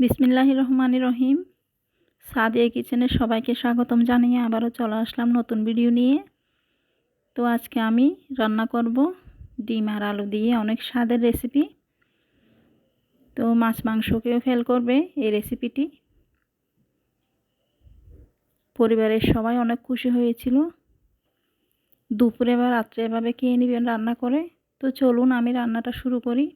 বিসমিল্লাহ রহমান রহিম। সাদিয়া কিচেনে সবাইকে স্বাগতম জানিয়ে আবারও চলে আসলাম নতুন ভিডিও নিয়ে। তো আজকে আমি রান্না করব ডিম আর আলু দিয়ে অনেক স্বাদের রেসিপি। তো মাছ মাংসকেও ফেল করবে এই রেসিপিটি। পরিবারের সবাই অনেক খুশি হয়েছিল। দুপুরে বা রাত্রে এভাবে খেয়ে নেবেন রান্না করে। তো চলুন আমি রান্নাটা শুরু করি।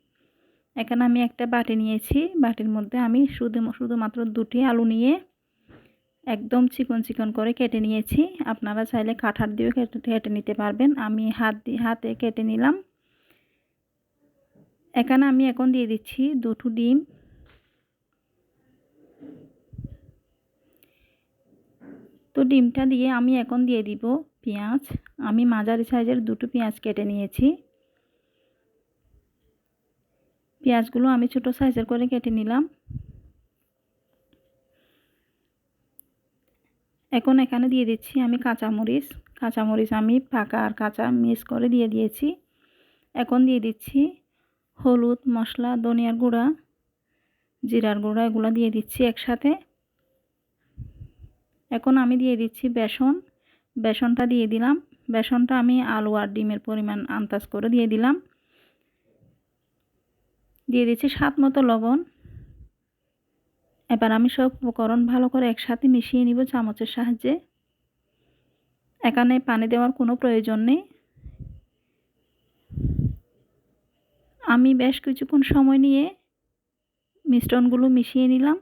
এখানে আমি একটা বাটি নিয়েছি। বাটির মধ্যে আমি শুধু শুধুমাত্র দুটি আলু নিয়ে একদম চিকন চিকন করে কেটে নিয়েছি। আপনারা চাইলে কাঠার দিয়েও কেটে কেটে নিতে পারবেন। আমি হাত দিয়ে হাতে কেটে নিলাম। এখানে আমি এখন দিয়ে দিচ্ছি দুটো ডিম। তো ডিমটা দিয়ে আমি এখন দিয়ে দিব পেঁয়াজ। আমি মাঝারি সাইজের দুটো পেঁয়াজ কেটে নিয়েছি। পেঁয়াজগুলো আমি ছোট সাইজের করে কেটে নিলাম। এখন এখানে দিয়ে দিচ্ছি আমি কাঁচামরিচ। কাঁচামরিচ আমি পাকা আর কাঁচা মিক্স করে দিয়ে দিয়েছি। এখন দিয়ে দিচ্ছি হলুদ, মশলা, ধনিয়ার গুঁড়া, জিরার গুঁড়া, এগুলো দিয়ে দিচ্ছি একসাথে। এখন আমি দিয়ে দিচ্ছি বেসন। বেসনটা দিয়ে দিলাম। বেসনটা আমি আলু আর ডিমের পরিমাণ আন্দাজ করে দিয়ে দিলাম। দিয়ে দিচ্ছি স্বাদ মতো লবণ। এবার আমি সব উপকরণ ভালো করে একসাথে মিশিয়ে নিব চামচের সাহায্যে। এখানে পানি দেওয়ার কোনো প্রয়োজন নেই। আমি বেশ কিছুক্ষণ সময় নিয়ে মিশ্রণগুলো মিশিয়ে নিলাম।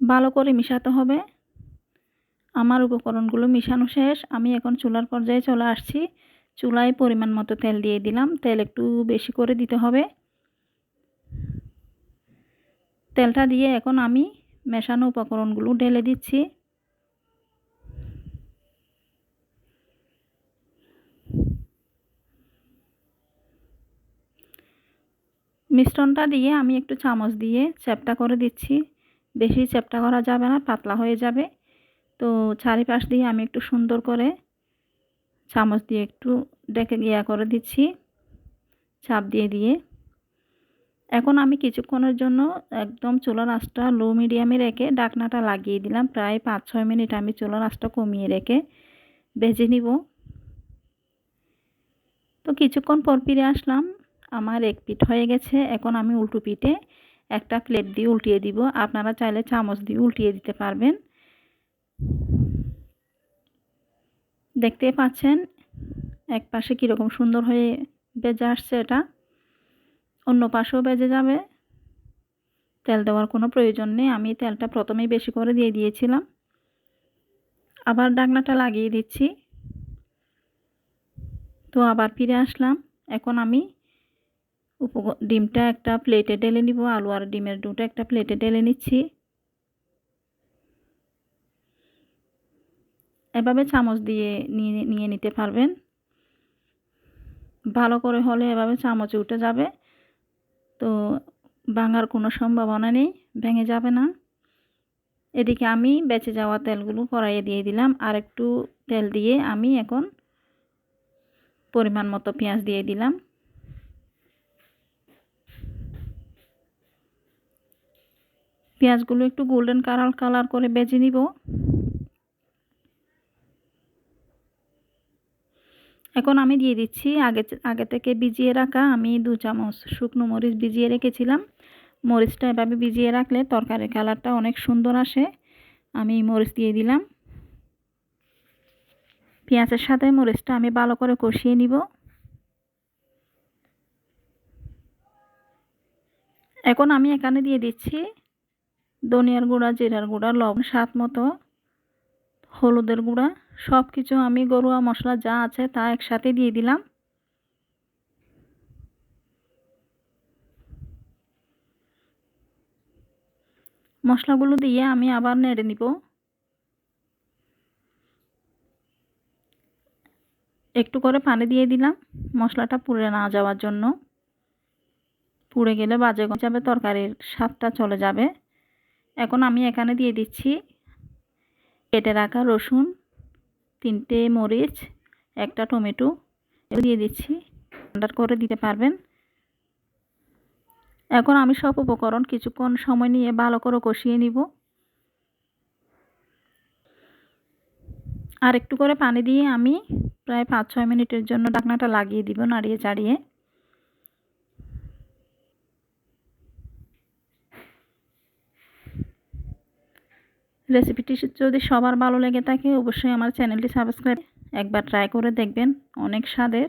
ভালো করে মিশাতে হবে। আমার উপকরণগুলো মিশানো শেষ। আমি এখন চুলার পর্যায়ে চলে আসছি। চুলায় পরিমাণ মতো তেল দিয়ে দিলাম। তেল একটু বেশি করে দিতে হবে। তেলটা দিয়ে এখন আমি মেশানো উপকরণগুলো ঢেলে দিচ্ছি। মিশ্রণটা দিয়ে আমি একটু চামচ দিয়ে চ্যাপটা করে দিচ্ছি। বেশি চ্যাপটা করা যাবে না, পাতলা হয়ে যাবে। তো চারিপাশ দিয়ে আমি একটু সুন্দর করে চামচ দিয়ে একটু ডেকে ইয়া করে দিচ্ছি, চাপ দিয়ে দিয়ে। এখন আমি কিছুক্ষণের জন্য একদম চুলার আঁচটা লো মিডিয়ামে রেখে ডাকনাটা লাগিয়ে দিলাম। প্রায় পাঁচ ছয় মিনিট আমি চুলার আঁচটা কমিয়ে রেখে ভেজে নিব। তো কিছুক্ষণ পর ফিরে আসলাম। আমার এক পিঠ হয়ে গেছে। এখন আমি উল্টো পিঠে একটা প্লেট দিয়ে উল্টিয়ে দিব। আপনারা চাইলে চামচ দিয়ে উল্টিয়ে দিতে পারবেন। দেখতে পাচ্ছেন, এক পাশে কীরকম সুন্দর হয়ে বেজে আসছে এটা। অন্য পাশেও বেজে যাবে। তেল দেওয়ার কোনো প্রয়োজন নেই। আমি তেলটা প্রথমেই বেশি করে দিয়ে দিয়েছিলাম। আবার ডাকনাটা লাগিয়ে দিচ্ছি। তো আবার ফিরে আসলাম। এখন আমি উপ ডিমটা একটা প্লেটে ঢেলে নিব। আলু আর ডিমের দুটো একটা প্লেটে ঢেলে নিচ্ছি। এভাবে চামচ দিয়ে নিয়ে নিয়ে নিতে পারবেন। ভালো করে হলে এভাবে চামচে উঠে যাবে। তো ভাঙার কোনো সম্ভাবনা নেই, ভেঙে যাবে না। এদিকে আমি বেঁচে যাওয়া তেলগুলো কড়াইয়ে দিয়ে দিলাম। আর একটু তেল দিয়ে আমি এখন পরিমাণ মতো পেঁয়াজ দিয়ে দিলাম। পেঁয়াজগুলো একটু গোল্ডেন কালার কালার করে বেজে নিব। এখন আমি দিয়ে দিচ্ছি। আগে আগে থেকে ভিজিয়ে রাখা আমি দু চামচ শুকনো মরিচ ভিজিয়ে রেখেছিলাম। মরিচটা এভাবে ভিজিয়ে রাখলে তরকারির কালারটা অনেক সুন্দর আসে। আমি মরিচ দিয়ে দিলাম। পেঁয়াজের সাথে মরিচটা আমি ভালো করে কষিয়ে নিব। এখন আমি এখানে দিয়ে দিচ্ছি ধনিয়ার গুঁড়া, জিরার গুঁড়া, লবণ, স্বাদ মতো। হলুদের গুঁড়া সব কিছু আমি গরুয়া মশলা যা আছে তা একসাথে দিয়ে দিলাম। মশলাগুলো দিয়ে আমি আবার নেড়ে নিব। একটু করে পানি দিয়ে দিলাম মশলাটা পুড়ে না যাওয়ার জন্য। পুড়ে গেলে বাজে যাবে তরকারির স্বাদটা চলে যাবে। এখন আমি এখানে দিয়ে দিচ্ছি কেটে রাখা রসুন, তিনটে মরিচ, একটা টমেটো দিয়ে দিচ্ছি। অর্ডার করে দিতে পারবেন। এখন আমি সব উপকরণ কিছুক্ষণ সময় নিয়ে ভালো করে কষিয়ে নিব। আর একটু করে পানি দিয়ে আমি প্রায় পাঁচ ছয় মিনিটের জন্য ঢাকনাটা লাগিয়ে দিব নাড়িয়ে চাড়িয়ে। রেসিপিটি যদি সবার ভালো লেগে থাকে, অবশ্যই আমার চ্যানেলটি সাবস্ক্রাইব একবার ট্রাই করে দেখবেন। অনেক স্বাদের।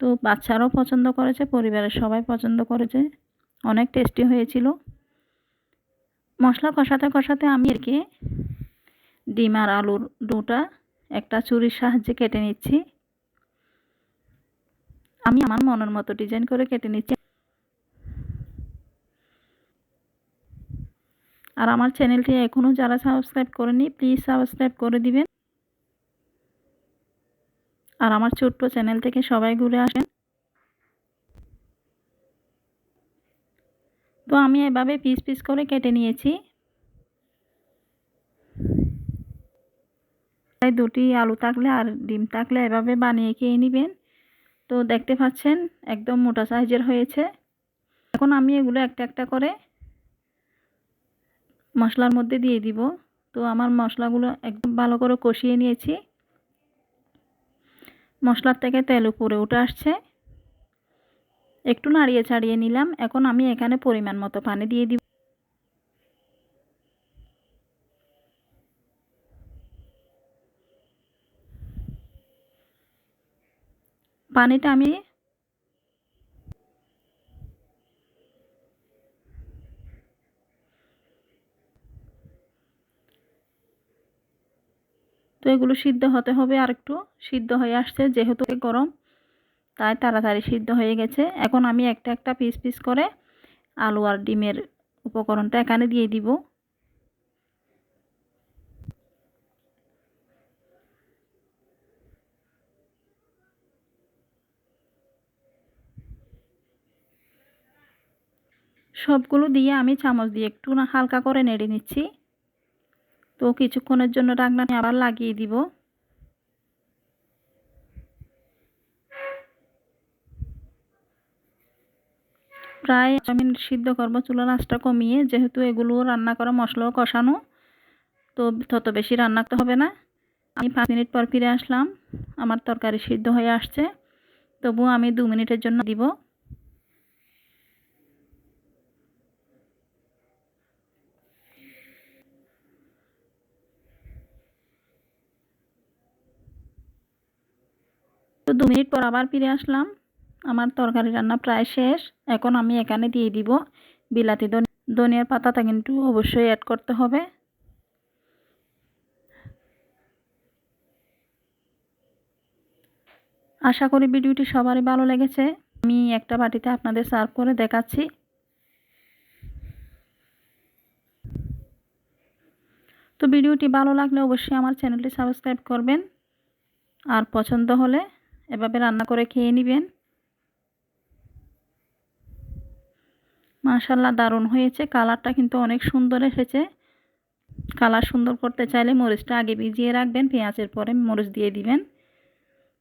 তো বাচ্চারাও পছন্দ করেছে, পরিবারের সবাই পছন্দ করেছে। অনেক টেস্টি হয়েছিল। মশলা কষাতে কষাতে আমি এরকে ডিম আর আলুর ডোটা একটা চুরির সাহায্যে কেটে নিচ্ছি। আমি আমার মনের মতো ডিজাইন করে কেটে নিচ্ছি। আর আমার চ্যানেলটি এখনও যারা সাবস্ক্রাইব করেনি প্লিজ সাবস্ক্রাইব করে দিবেন। আর আমার ছোট্ট চ্যানেল থেকে সবাই ঘুরে আসেন। তো আমি এভাবে পিস পিস করে কেটে নিয়েছি। তাই দুটি আলু থাকলে আর ডিম থাকলে এভাবে বানিয়ে খেয়ে নেবেন। তো দেখতে পাচ্ছেন, একদম মোটা সাইজের হয়েছে। এখন আমি এগুলো একটা একটা করে মশলার মধ্যে দিয়ে দিব। তো আমার মশলাগুলো একদম ভালো করে কষিয়ে নিয়েছি। মশলার থেকে তেল উপরে উঠে আসছে। একটু নাড়িয়ে ছাড়িয়ে নিলাম। এখন আমি এখানে পরিমাণ মতো পানি দিয়ে দিব। পানিটা আমি তো এগুলো সিদ্ধ হতে হবে আর একটু সিদ্ধ হয়ে আসছে, যেহেতু গরম, তাই তাড়াতাড়ি সিদ্ধ হয়ে গেছে। এখন আমি একটা একটা পিস পিস করে আলু আর ডিমের উপকরণটা এখানে দিয়ে দিব। সবগুলো দিয়ে আমি চামচ দিয়ে একটু না হালকা করে নেড়ে নিচ্ছি। তো কিছুক্ষণের জন্য রান্না আবার লাগিয়ে দিব। প্রায় আমি সিদ্ধ করব চুলা রাসটা কমিয়ে, যেহেতু এগুলো রান্না করা মশলাও কষানো, তো তত বেশি রান্না করতে হবে না। আমি পাঁচ মিনিট পর ফিরে আসলাম, আমার তরকারি সিদ্ধ হয়ে আসছে তবু আমি দু মিনিটের জন্য দিব তো দু মিনিট পর আবার ফিরে আসলাম। আমার তরকারি রান্না প্রায় শেষ। এখন আমি এখানে দিয়ে দিব বিলাতি ধনিয়ার পাতাটা কিন্তু অবশ্যই অ্যাড করতে হবে। আশা করি ভিডিওটি সবারই ভালো লেগেছে। আমি একটা বাটিতে আপনাদের সার্ভ করে দেখাচ্ছি। তো ভিডিওটি ভালো লাগলে অবশ্যই আমার চ্যানেলটি সাবস্ক্রাইব করবেন। আর পছন্দ হলে এভাবে রান্না করে খেয়ে নেবেন। মাশাল্লাহ দারুণ হয়েছে। কালারটা কিন্তু অনেক সুন্দর এসেছে। কালার সুন্দর করতে চাইলে মরিচটা আগে ভিজিয়ে রাখবেন, পেঁয়াজের পরে মরিচ দিয়ে দিবেন।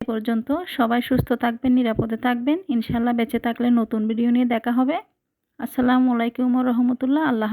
এ পর্যন্ত সবাই সুস্থ থাকবেন, নিরাপদে থাকবেন। ইনশাল্লাহ বেঁচে থাকলে নতুন ভিডিও নিয়ে দেখা হবে। আসসালামু আলাইকুম রহমতুল্লাহ। আল্লাহ